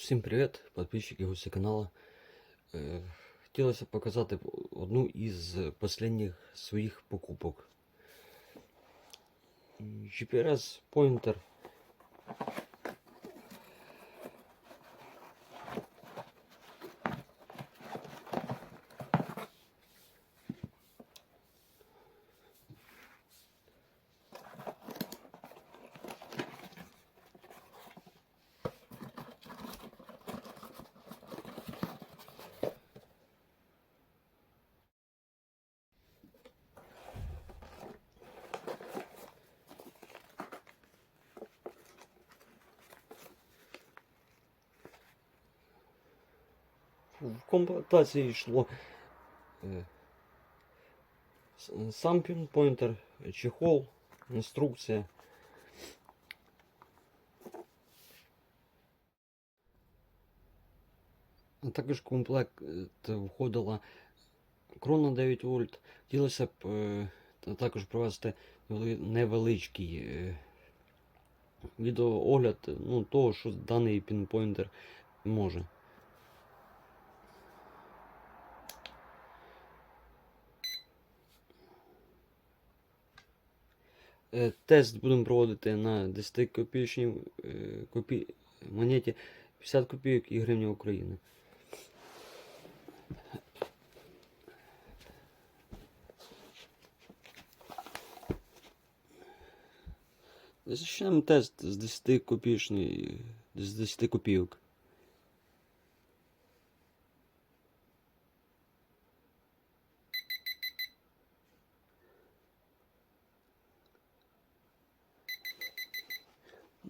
Всім привіт, підписчики гості каналу. Е, Хотілося показати одну із останніх своїх покупок. GPS Pointer. В комплектації йшло е, сам пінпойнтер, чехол, інструкція. А також комплект е, входила крона 9 вольт. Хотілося б е, також провести невеличкий відеоогляд ну, того, що даний пінпойнтер може. Тест будемо проводити на 10 копійочній е, копі... монеті 50 копійок і гривня України. Зачнемо тест з 10 копійочної, з 10 копійок.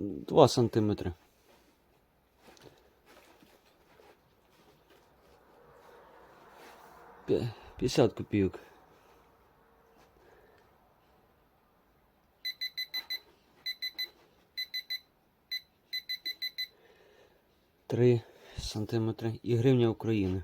Два сантиметри. Пя- 50 копійок. Три сантиметри і гривня України.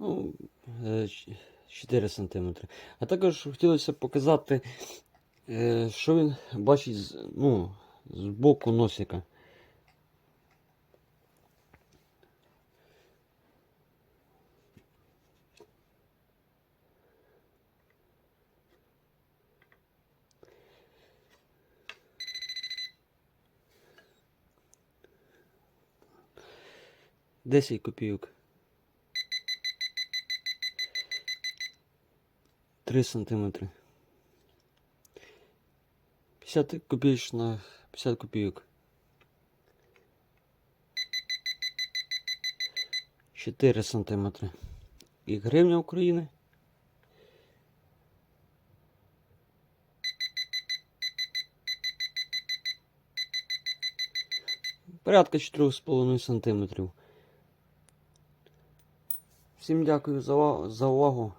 Ну, 4 сантиметри. А також хотілося показати, е, що він бачить з, ну, з боку носика. Десять копійок. 3 сантиметри. 50 копеечна, 50 копійок. 4 сантиметри. І гривня України. Порядка 4,5 сантиметрів. Всім дякую за увагу.